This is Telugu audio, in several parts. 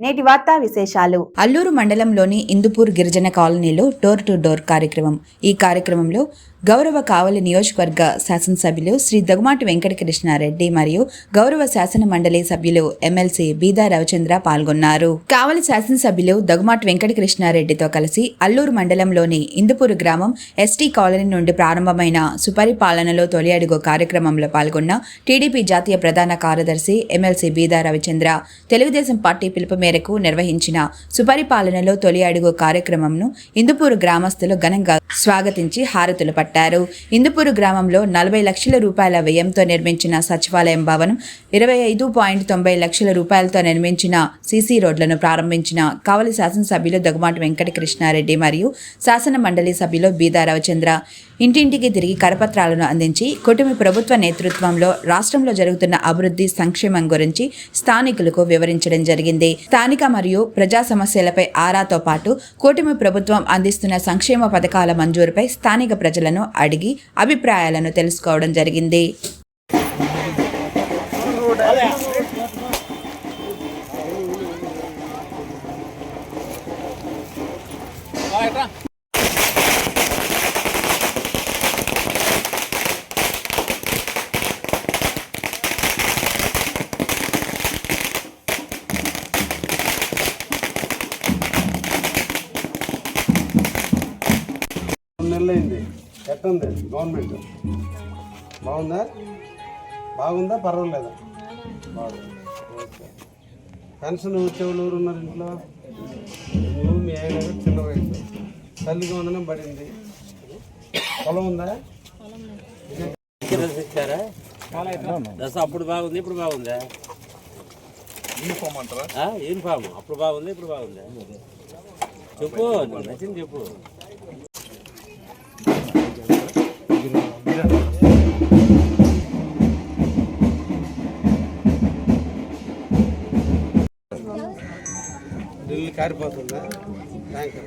నేటి వార్తా విశేషాలు. అల్లూరు మండలంలోని ఇందుపూర్ గిరిజన కాలనీలో డోర్ టు డోర్ కార్యక్రమం. ఈ కార్యక్రమంలో గౌరవ కావలి నియోజకవర్గ శాసనసభ్యులు శ్రీ దగుమాటి వెంకటకృష్ణారెడ్డి మరియు గౌరవ శాసన మండలి సభ్యులు ఎమ్మెల్సీ బీదా రవిచంద్ర పాల్గొన్నారు. కావలి శాసనసభ్యులు దగుమాటి వెంకటకృష్ణారెడ్డితో కలిసి అల్లూరు మండలంలోని ఇందుపూరు గ్రామం ఎస్టీ కాలనీ నుండి ప్రారంభమైన సుపరిపాలనలో తొలి అడుగు కార్యక్రమంలో పాల్గొన్న టీడీపీ జాతీయ ప్రధాన కార్యదర్శి ఎమ్మెల్సీ బీదా రవిచంద్ర తెలుగుదేశం పార్టీ పిలుపు మేరకు నిర్వహించిన సుపరిపాలనలో తొలి అడుగు కార్యక్రమంను ఇందుపూరు గ్రామస్తులు ఘనంగా స్వాగతించి హారతులు పట్టారు. ఇందుపూరు గ్రామంలో నలభై లక్షల రూపాయల వ్యయంతో నిర్మించిన సచివాలయం భవనం ఇరవై ఐదు పాయింట్ తొంభై లక్షల రూపాయలతో నిర్మించిన సీసీ రోడ్లను ప్రారంభించిన కావలి శాసనసభ్యులు దగ్గుమాటి వెంకటకృష్ణారెడ్డి మరియు శాసన మండలి సభ్యులు బీదా రవిచంద్ర. ఇంటింటికి తిరిగి కరపత్రాలను అందించి కుటుంబ ప్రభుత్వ నేతృత్వంలో రాష్ట్రంలో జరుగుతున్న అభివృద్ధి సంక్షేమం గురించి స్థానికులకు వివరించడం జరిగింది. స్థానిక మరియు ప్రజా సమస్యలపై ఆరాతో పాటు కూటమి ప్రభుత్వం అందిస్తున్న సంక్షేమ పథకాల మంజూరుపై స్థానిక ప్రజలను అడిగి అభిప్రాయాలను తెలుసుకోవడం జరిగింది రెండు నెలలు అయింది ఎట్టుంది గవర్నమెంట్ బాగుందా? బాగుందా? పర్వాలేదా? బాగుంది. ఓకే. పెన్షన్ వచ్చేవాళ్ళు ఎవరు ఉన్నారు ఇంట్లో? నువ్వు మీ ఆయన చిన్న వయసు. తల్లిగా ఉండనే పడింది. పొలం ఉందా? ఇచ్చారా? దశ అప్పుడు బాగుంది ఇప్పుడు బాగుందా? ఆ, యూనిఫామ్. అప్పుడు బాగుంది ఇప్పుడు బాగుందా? చెప్పు నచ్చింది చెప్పు. కారిపోతుందా థ్యాంక్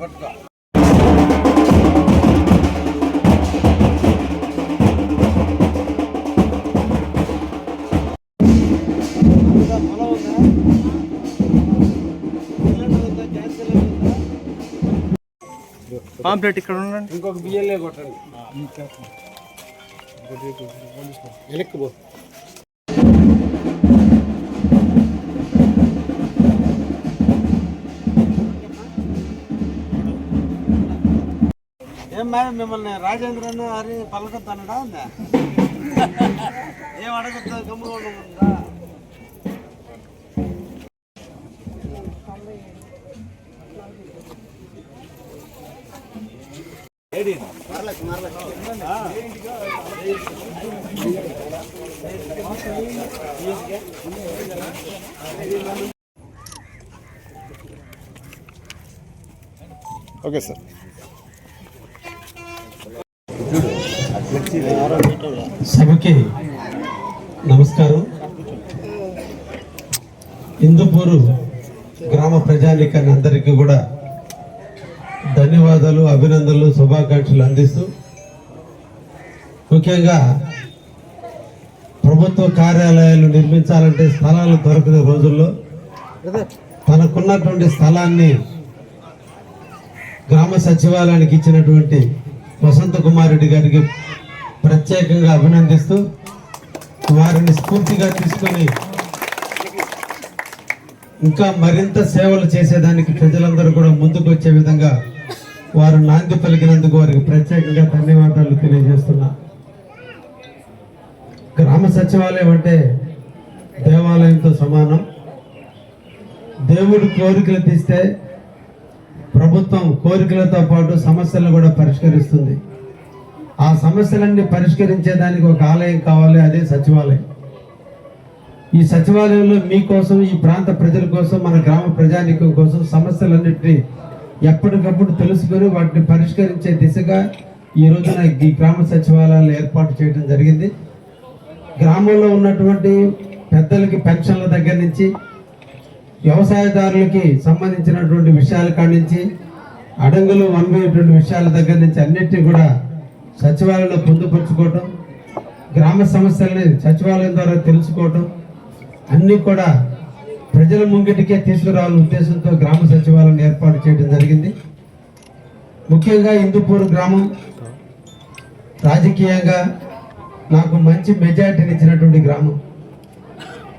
పట్టుకో పాంప్లెట్ ఇక్కడ ఉండండి ఇంకొక బియ్యలే కొట్టండి వెనక్కి పో ఏం మేడం మిమ్మల్ని రాజేంద్రన్ హరి పలకొద్దనడా ఉందా ఏం అడగద్దు గమ్ముగా ఉండకుండా ఓకే సార్. సభకి నమస్కారం. హిందూపూరు గ్రామ ప్రజానికాన్ని అందరికీ కూడా ధన్యవాదాలు అభినందనలు శుభాకాంక్షలు అందిస్తూ ముఖ్యంగా ప్రభుత్వ కార్యాలయాలు నిర్మించాలంటే స్థలాలు దొరకని రోజుల్లో తనకున్నటువంటి స్థలాన్ని గ్రామ సచివాలయానికి ఇచ్చినటువంటి వసంత కుమార్ రెడ్డి గారికి ప్రత్యేకంగా అభినందిస్తూ వారిని స్ఫూర్తిగా తీసుకొని ఇంకా మరింత సేవలు చేసేదానికి ప్రజలందరూ కూడా ముందుకు వచ్చే విధంగా వారు నాంది పలికినందుకు వారికి ప్రత్యేకంగా ధన్యవాదాలు తెలియజేస్తున్నా. గ్రామ సచివాలయం అంటే దేవాలయంతో సమానం. దేవుడు కోరికలు తీస్తే ప్రభుత్వం కోరికలతో పాటు సమస్యలను కూడా పరిష్కరిస్తుంది. ఆ సమస్యలన్నీ పరిష్కరించేదానికి ఒక ఆలయం కావాలి అదే సచివాలయం. ఈ సచివాలయంలో మీకోసం ఈ ప్రాంత ప్రజల కోసం మన గ్రామ ప్రజానికం కోసం సమస్యలన్నింటినీ ఎప్పటికప్పుడు తెలుసుకొని వాటిని పరిష్కరించే దిశగా ఈ రోజున ఈ గ్రామ సచివాలయాలు ఏర్పాటు చేయడం జరిగింది. గ్రామంలో ఉన్నటువంటి పెద్దలకి పెన్షన్ల దగ్గర నుంచి వ్యవసాయదారులకి సంబంధించినటువంటి విషయాల కాడి నుంచి అడంగులు వనమైనటువంటి విషయాల దగ్గర నుంచి అన్నిటినీ కూడా సచివాలయంలో పొందుపరుచుకోవటం గ్రామ సమస్యల్ని సచివాలయం ద్వారా తెలుసుకోవటం అన్నీ కూడా ప్రజల ముంగిటికే తీసుకురావాలనే ఉద్దేశంతో గ్రామ సచివాలయం ఏర్పాటు చేయడం జరిగింది. ముఖ్యంగా హిందూపూర్ గ్రామం రాజకీయంగా నాకు మంచి మెజార్టీని ఇచ్చినటువంటి గ్రామం.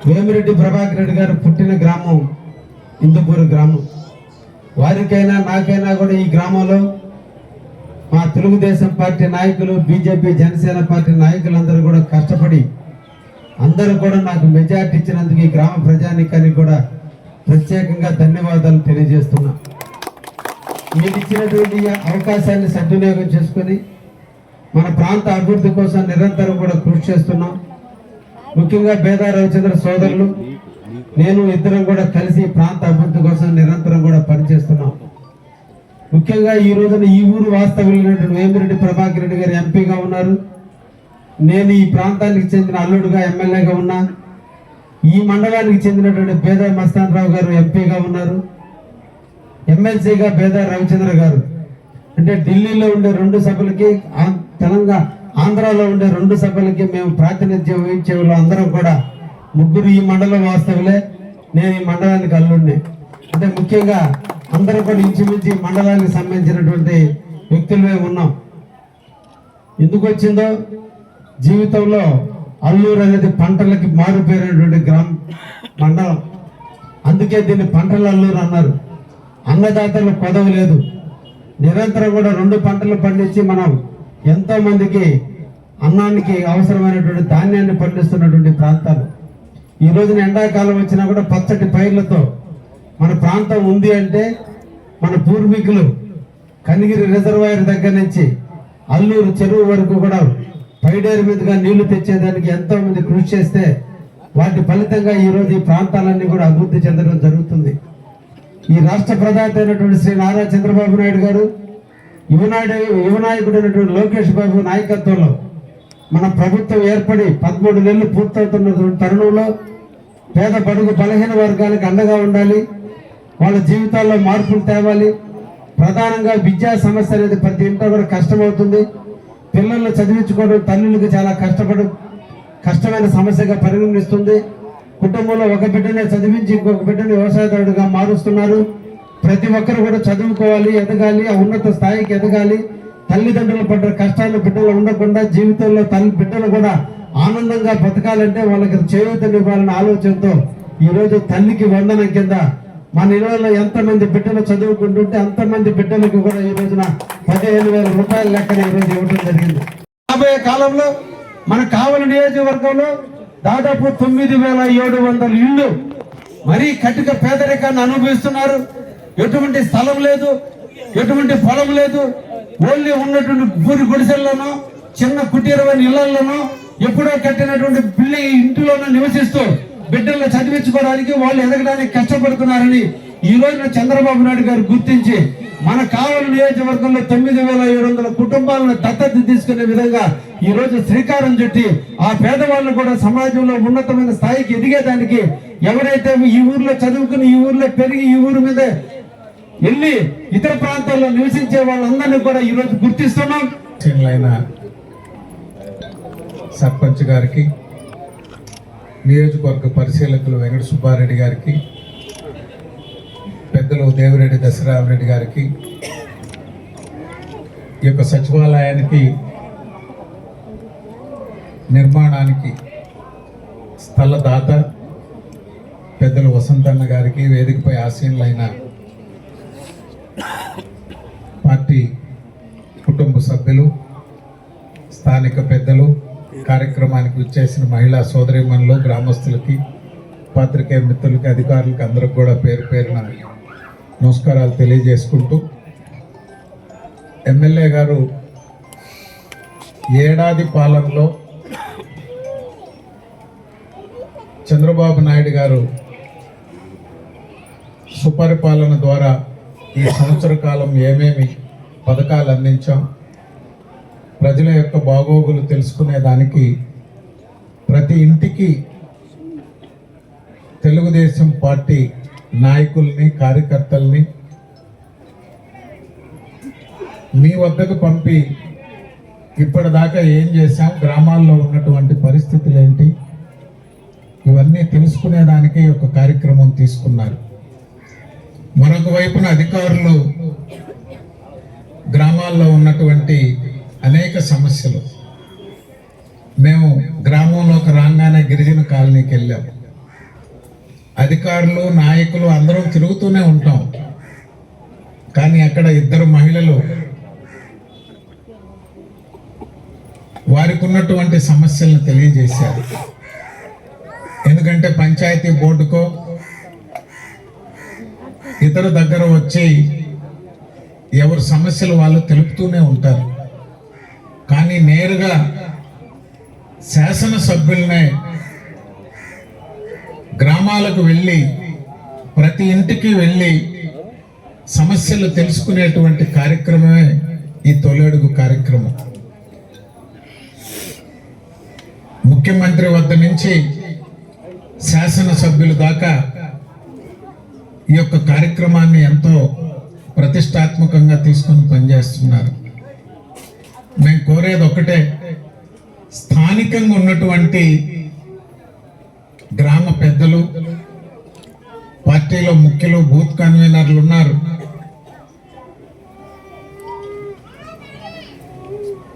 వేమిరెడ్డి ప్రభాకర్ రెడ్డి గారు పుట్టిన గ్రామం హిందూపూర్ గ్రామం. వారికైనా నాకైనా కూడా ఈ గ్రామంలో మా తెలుగుదేశం పార్టీ నాయకులు బీజేపీ జనసేన పార్టీ నాయకులందరూ కూడా కష్టపడి అందరూ కూడా నాకు మెజార్టీ ఇచ్చినందుకు ఈ గ్రామ ప్రజానికానికి కూడా ప్రత్యేకంగా ధన్యవాదాలు తెలియజేస్తున్నా. మీరు ఇచ్చినటువంటి అవకాశాన్ని సద్వినియోగం చేసుకొని మన ప్రాంత అభివృద్ధి కోసం నిరంతరం కూడా కృషి చేస్తున్నాం. ముఖ్యంగా బేదా రవిచంద్ర సోదరులు నేను ఇద్దరం కూడా కలిసి ప్రాంత అభివృద్ధి కోసం నిరంతరం కూడా పనిచేస్తున్నాం. ముఖ్యంగా ఈ రోజున ఈ ఊరు వాస్తవ్యులైనటువంటి వేమిరెడ్డి ప్రభాకర్ రెడ్డి గారు ఎంపీగా ఉన్నారు. నేను ఈ ప్రాంతానికి చెందిన అల్లుడుగా ఎమ్మెల్యేగా ఉన్నా ఈ మండలానికి చెందినటువంటి పేద మస్తానరావు గారు ఎంపీగా ఉన్నారు ఎమ్మెల్సీగా పేద రవిచంద్ర గారు. అంటే ఢిల్లీలో ఉండే రెండు సభలకి ఆ- తెలంగాణ ఆంధ్రాలో ఉండే రెండు సభలకి మేము ప్రాతినిధ్యం వహించే వాళ్ళు అందరం కూడా ముగ్గురు ఈ మండలం వాస్తవులే నేను ఈ మండలానికి అల్లుడిని. అంటే ముఖ్యంగా అందరూ కూడా ఇంచుమించి మండలానికి సంబంధించినటువంటి వ్యక్తులమే ఉన్నాం. ఎందుకు వచ్చిందో జీవితంలో అల్లూరు అనేది పంటలకి మారిపోయినటువంటి గ్రామ మండలం. అందుకే దీన్ని పంటల అల్లూరు అన్నారు. అన్నదాతలు కొదవ లేదు. నిరంతరం కూడా రెండు పంటలు పండించి మనం ఎంతో మందికి అన్నానికి అవసరమైనటువంటి ధాన్యాన్ని పండిస్తున్నటువంటి ప్రాంతాలు. ఈ రోజున ఎండాకాలం వచ్చినా కూడా పచ్చటి పైర్లతో మన ప్రాంతం ఉంది అంటే మన పూర్వీకులు కనిగిరి రిజర్వాయర్ దగ్గర నుంచి అల్లూరు చెరువు వరకు కూడా పైడేరు మీదుగా నీళ్ళు తెచ్చేదానికి ఎంతో మంది కృషి చేస్తే వాటి ఫలితంగా ఈరోజు ఈ ప్రాంతాలన్నీ కూడా అభివృద్ధి చెందడం జరుగుతుంది. ఈ రాష్ట్ర ప్రధాత అయినటువంటి శ్రీ నారా చంద్రబాబు నాయుడు గారు యువనాయుడు యువనాయకుడు అయినటువంటి లోకేష్ బాబు నాయకత్వంలో మన ప్రభుత్వం ఏర్పడి పదమూడు నెలలు పూర్తవుతున్న తరుణంలో పేద బడుగు బలహీన వర్గాలకు అండగా ఉండాలి. వాళ్ళ జీవితాల్లో మార్పులు తేవాలి. ప్రధానంగా విద్యా సమస్య అనేది ప్రతి ఇంట్లో కూడా కష్టమవుతుంది. పిల్లల్ని చదివించుకోవడం తల్లులకు చాలా కష్టపడు కష్టమైన సమస్యగా పరిగణిస్తుంది. కుటుంబంలో ఒక బిడ్డనే చదివించి ఇంకొక బిడ్డని వ్యవసాయదారుడిగా మారుస్తున్నారు. ప్రతి ఒక్కరు కూడా చదువుకోవాలి ఎదగాలి ఆ ఉన్నత స్థాయికి ఎదగాలి. తల్లిదండ్రులు పడ్డ కష్టాలు బిడ్డలు ఉండకుండా జీవితంలో తల్లి బిడ్డలు కూడా ఆనందంగా బతకాలంటే వాళ్ళకి చేయూతనివ్వాలనే ఆలోచనతో ఈరోజు తల్లికి వందనం కింద మన ఇళ్ళలో ఎంతమంది బిడ్డలు చదువుకుంటుంటే అంతమంది బిడ్డలకు కూడా ఈ రోజున పదిహేను వేల రూపాయల లెక్కన ఈ రోజు ఇవ్వడం జరిగింది. రాబోయే కాలంలో మన కావలి నియోజకవర్గంలో దాదాపు తొమ్మిది వేల ఏడు వందల ఇళ్ళు మరీ కటిక పేదరికాన్ని అనుభవిస్తున్నారు. ఎటువంటి స్థలం లేదు ఎటువంటి పొలం లేదు. ఓన్లీ ఉన్నటువంటి ఊరి గుడిసెల్లోనో చిన్న కుటీరమైన ఇళ్ళలోనో ఎప్పుడో కట్టినటువంటి బిల్డింగ్ ఇంటిలోనో నివసిస్తూ బిడ్డలను చదివించుకోవడానికి వాళ్ళు ఎదగడానికి కష్టపడుతున్నారని ఈ రోజున చంద్రబాబు నాయుడు గారు గుర్తించి మన కావలి నియోజకవర్గంలో తొమ్మిది వేల ఏడు వందల కుటుంబాలను దత్తత తీసుకునే విధంగా ఈ రోజు శ్రీకారం చుట్టి ఆ పేదవాళ్ళు కూడా సమాజంలో ఉన్నతమైన స్థాయికి ఎదిగేదానికి ఎవరైతే ఈ ఊర్లో చదువుకుని ఈ ఊర్లో పెరిగి ఈ ఊరి మీద వెళ్ళి ఇతర ప్రాంతాల్లో నివసించే వాళ్ళందరినీ కూడా ఈ రోజు గుర్తిస్తున్నాం. సర్పంచ్ గారికి నియోజకవర్గ పరిశీలకులు వెంకట సుబ్బారెడ్డి గారికి పెద్దలు దేవిరెడ్డి దశరామరెడ్డి గారికి ఈ యొక్క సచివాలయానికి నిర్మాణానికి స్థలదాత పెద్దలు వసంతన్న గారికి వేదికపై ఆసీనులైన పార్టీ కుటుంబ సభ్యులు స్థానిక పెద్దలు కార్యక్రమానికి వచ్చేసిన మహిళా సోదరిమణులు గ్రామస్తులకి పాత్రికేయ మిత్రులకి అధికారులకి అందరికి కూడా పేరు పేరున నమస్కారాలు తెలియజేసుకుంటూ ఎమ్మెల్యే గారు ఏడాది పాలనలో చంద్రబాబు నాయుడు గారు సుపరిపాలన ద్వారా ఈ సంవత్సర కాలం ఏమేమి పథకాలు అందించాం ప్రజల యొక్క బాగోగులు తెలుసుకునేదానికి ప్రతి ఇంటికి తెలుగుదేశం పార్టీ నాయకుల్ని కార్యకర్తల్ని మీ వద్దకు పంపి ఇప్పటిదాకా ఏం చేశాం గ్రామాల్లో ఉన్నటువంటి పరిస్థితులు ఏంటి? ఇవన్నీ తెలుసుకునేదానికి ఒక కార్యక్రమం తీసుకున్నారు. మరొక వైపున అధికారులు గ్రామాల్లో ఉన్నటువంటి అనేక సమస్యలు. మేము గ్రామంలోకి రాగానే గిరిజన కాలనీకి వెళ్ళాం. అధికారులు నాయకులు అందరం తిరుగుతూనే ఉంటాం. కానీ అక్కడ ఇద్దరు మహిళలు వారికి ఉన్నటువంటి సమస్యలను తెలియజేశారు. ఎందుకంటే పంచాయతీ బోర్డుకో ఇతర దగ్గర వచ్చి ఎవరి సమస్యలు వాళ్ళు తెలుపుతూనే ఉంటారు. కానీ నేరుగా శాసనసభ్యులనే గ్రామాలకు వెళ్ళి ప్రతి ఇంటికి వెళ్ళి సమస్యలు తెలుసుకునేటువంటి కార్యక్రమమే ఈ తొలడుగు కార్యక్రమం. ముఖ్యమంత్రి వద్ద నుంచి శాసనసభ్యుల దాకా ఈ యొక్క కార్యక్రమాన్ని ఎంతో ప్రతిష్టాత్మకంగా తీసుకొని పనిచేస్తున్నారు. మేము కోరేది ఒకటే స్థానికంగా ఉన్నటువంటి గ్రామ పెద్దలు పార్టీలో ముఖ్యులు బూత్ కన్వీనర్లు ఉన్నారు.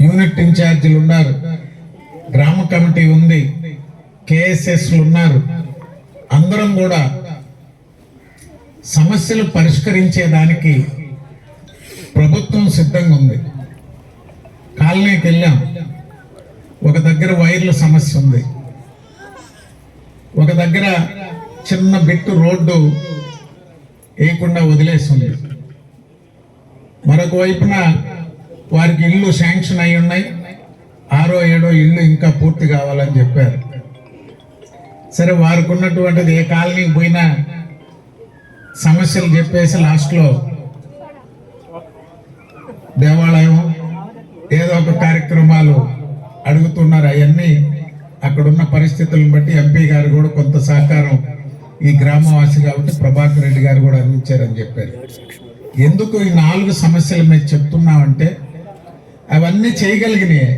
యూనిట్ ఇన్ఛార్జీలు ఉన్నారు. గ్రామ కమిటీ ఉంది. కేఎస్ఎస్లు ఉన్నారు. అందరం కూడా సమస్యలు పరిష్కరించేదానికి ప్రభుత్వం సిద్ధంగా ఉంది. కాలనీకి వెళ్ళాం ఒక దగ్గర వైర్ల సమస్య ఉంది. ఒక దగ్గర చిన్న బిట్టు రోడ్డు వేయకుండా వదిలేసింది. మరొక వైపున వారికి ఇల్లు శాంక్షన్ అయి ఉన్నాయి. ఆరో ఏడో ఇల్లు ఇంకా పూర్తి కావాలని చెప్పారు. సరే వారికి ఉన్నటువంటిది ఏ కాలనీకి పోయినా సమస్యలు చెప్పేసి లాస్ట్లో దేవాలయం ఏదో ఒక కార్యక్రమాలు అడుగుతున్నారు. అవన్నీ అక్కడున్న పరిస్థితులను బట్టి ఎంపీ గారు కూడా కొంత సహకారం ఈ గ్రామవాసి కాబట్టి ప్రభాకర్ రెడ్డి గారు కూడా అందించారని చెప్పారు. ఎందుకు ఈ నాలుగు సమస్యలు మేము చెప్తున్నామంటే అవన్నీ చేయగలిగినాయి.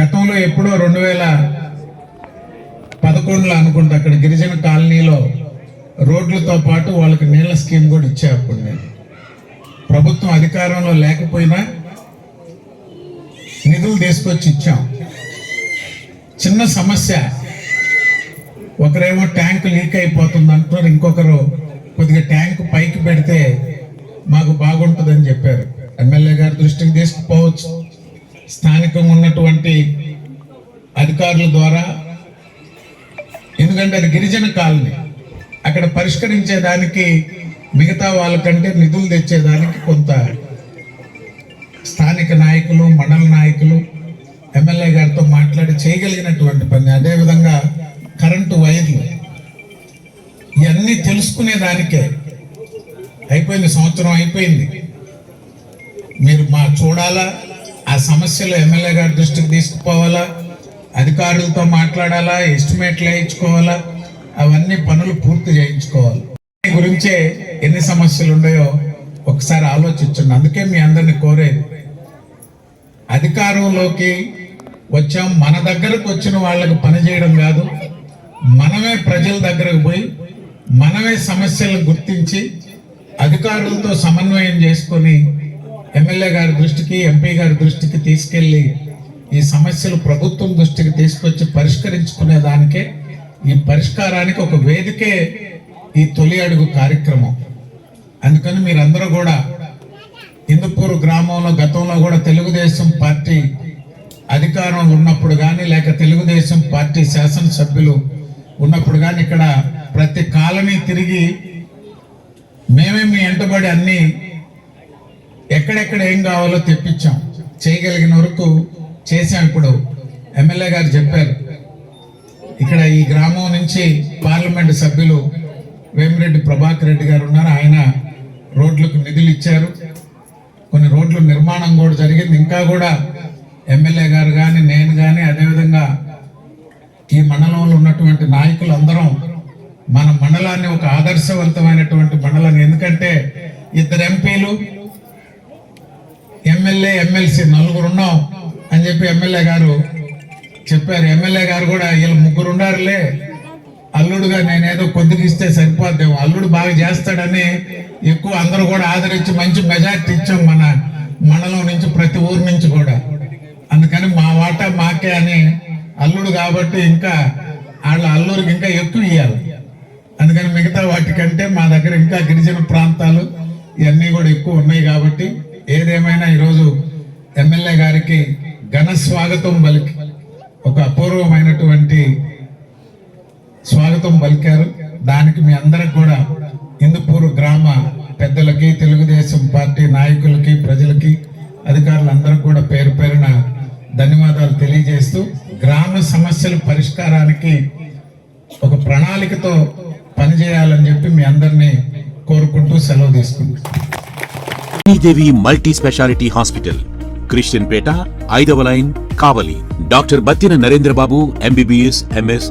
గతంలో ఎప్పుడో రెండు వేల పదకొండులో అనుకుంటా అక్కడ గిరిజన కాలనీలో రోడ్లతో పాటు వాళ్ళకి నీళ్ళ స్కీమ్ కూడా ఇచ్చే అప్పుడు నేను. ప్రభుత్వం అధికారంలో లేకపోయినా నిధులు తీసుకొచ్చి ఇచ్చాం. చిన్న సమస్య. ఒకరేమో ట్యాంక్ లీక్ అయిపోతుంది అంటున్నారు ఇంకొకరు కొద్దిగా ట్యాంక్ పైకి పెడితే మాకు బాగుంటుందని చెప్పారు. ఎమ్మెల్యే గారి దృష్టికి తీసుకుపోవచ్చు. స్థానికంగా ఉన్నటువంటి అధికారుల ద్వారా ఎందుకంటే అది గిరిజన కాలనీ అక్కడ పరిష్కరించేదానికి మిగతా వాళ్ళకంటే నిధులు తెచ్చేదానికి కొంత స్థానిక నాయకులు మండల నాయకులు ఎమ్మెల్యే గారితో మాట్లాడి చేయగలిగినటువంటి పని. అదేవిధంగా కరెంటు వైర్లు ఇవన్నీ తెలుసుకునే దానికే అయిపోయింది సంవత్సరం అయిపోయింది. మీరు మా చూడాలా? ఆ సమస్యలు ఎమ్మెల్యే గారి దృష్టికి తీసుకుపోవాలా? అధికారులతో మాట్లాడాలా? ఎస్టిమేట్లు వేయించుకోవాలా? అవన్నీ పనులు పూర్తి చేయించుకోవాలి. దీని గురించే ఎన్ని సమస్యలు ఉన్నాయో ఒకసారి ఆలోచించండి. అందుకే మీ అందరిని కోరేది అధికారంలోకి వచ్చాం. మన దగ్గరకు వచ్చిన వాళ్ళకి పనిచేయడం కాదు. మనమే ప్రజల దగ్గరకు పోయి మనమే సమస్యలను గుర్తించి అధికారులతో సమన్వయం చేసుకొని ఎమ్మెల్యే గారి దృష్టికి ఎంపీ గారి దృష్టికి తీసుకెళ్ళి ఈ సమస్యలు ప్రభుత్వం దృష్టికి తీసుకొచ్చి పరిష్కరించుకునే దానికే ఈ పరిష్కారానికి ఒక వేదికే ఈ తొలి అడుగు కార్యక్రమం. అందుకని మీరందరూ కూడా ఇందుపూర్ గ్రామంలో గతంలో కూడా తెలుగుదేశం పార్టీ అధికారం ఉన్నప్పుడు కానీ లేక తెలుగుదేశం పార్టీ శాసనసభ్యులు ఉన్నప్పుడు కానీ ఇక్కడ ప్రతి కాలనీ తిరిగి మేమే మీ ఎంటబడి అన్ని ఎక్కడెక్కడ ఏం కావాలో తెప్పించాం. చేయగలిగిన వరకు చేశాం ఇప్పుడు. ఎమ్మెల్యే గారు చెప్పారు. ఇక్కడ ఈ గ్రామం నుంచి పార్లమెంట్ సభ్యులు వేమిరెడ్డి ప్రభాకర్ రెడ్డి గారు ఉన్నారు. ఆయన రోడ్లకు నిధులు ఇచ్చారు. కొన్ని రోడ్ల నిర్మాణం కూడా జరిగింది. ఇంకా కూడా ఎమ్మెల్యే గారు కానీ నేను కానీ అదేవిధంగా ఈ మండలంలో ఉన్నటువంటి నాయకులు అందరం మన మండలాన్ని ఒక ఆదర్శవంతమైనటువంటి మండలాన్ని ఎందుకంటే ఇద్దరు ఎంపీలు ఎమ్మెల్యే ఎమ్మెల్సీ నలుగురు ఉన్నాం అని చెప్పి ఎమ్మెల్యే గారు చెప్పారు. ఎమ్మెల్యే గారు కూడా వీళ్ళు ముగ్గురు ఉండారులే అల్లుడుగా నేనేదో కొద్దిగా ఇస్తే సరిపోద్దేమో. అల్లుడు బాగా చేస్తాడని ఎక్కువ అందరూ కూడా ఆదరించి మంచి మెజార్టీ ఇచ్చాం మన మండలం నుంచి ప్రతి ఊరు నుంచి కూడా. అందుకని మా వాటా మాకే అని అల్లుడు కాబట్టి ఇంకా వాళ్ళ అల్లుడికి ఇంకా ఎక్కువ ఇవ్వాలి అందుకని మిగతా వాటికంటే మా దగ్గర ఇంకా గిరిజన ప్రాంతాలు ఇవన్నీ కూడా ఎక్కువ ఉన్నాయి కాబట్టి ఏదేమైనా ఈరోజు ఎమ్మెల్యే గారికి ఘన స్వాగతం పలికి ఒక అపూర్వమైనటువంటి స్వాగతం పలికారు దానికి మీ అందరికి కూడా హిందూపూర్ గ్రామ పెద్దలకి తెలుగుదేశం పార్టీ నాయకులకి ప్రజలకి అధికారులందరికీ కూడా పేరు పేరున ధన్యవాదాలు తెలియజేస్తూ గ్రామ సమస్యల పరిష్కారానికి ఒక ప్రణాళికతో పనిచేయాలని చెప్పి మీ అందరినీ కోరుకుంటూ సెలవు తీసుకుంటాం మల్టీ స్పెషాలిటీ హాస్పిటల్ క్రిస్టియన్ పేట ఐదవ line Kavali. Doctor Battina Narendrababu MBBS MS